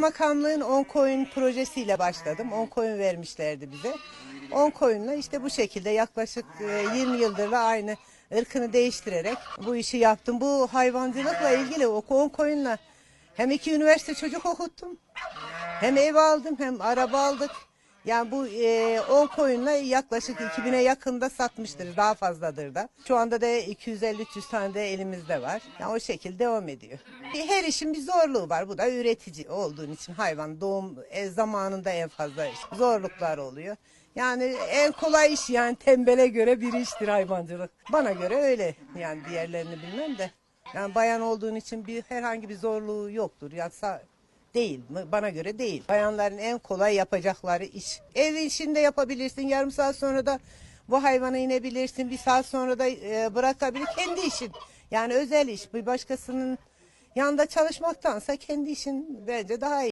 Makamlığın 10 koyun projesiyle başladım. 10 koyun vermişlerdi bize. 10 koyunla işte bu şekilde yaklaşık e, 20 yıldır da aynı ırkını değiştirerek bu işi yaptım. Bu hayvancılıkla ilgili o 10 koyunla hem iki üniversite çocuk okuttum. Hem ev aldım hem araba aldık. Yani bu e, 10 koyunla yaklaşık 2000'e yakında satmıştır. Daha fazladır da. Şu anda da 250-300 tane de elimizde var. Yani o şekilde devam ediyor. Her işin bir zorluğu var. Bu da üretici olduğun için hayvan doğum e, zamanında en fazla zorluklar oluyor. Yani en kolay iş yani tembele göre bir iştir hayvancılık. Bana göre öyle. Yani diğerlerini bilmem de. Yani bayan olduğun için bir herhangi bir zorluğu yoktur. Yani Değil. Bana göre değil. Bayanların en kolay yapacakları iş. Ev işinde yapabilirsin. Yarım saat sonra da bu hayvana inebilirsin. Bir saat sonra da e, bırakabilir. Kendi işin. Yani özel iş. Bir başkasının yanında çalışmaktansa kendi işin bence daha iyi.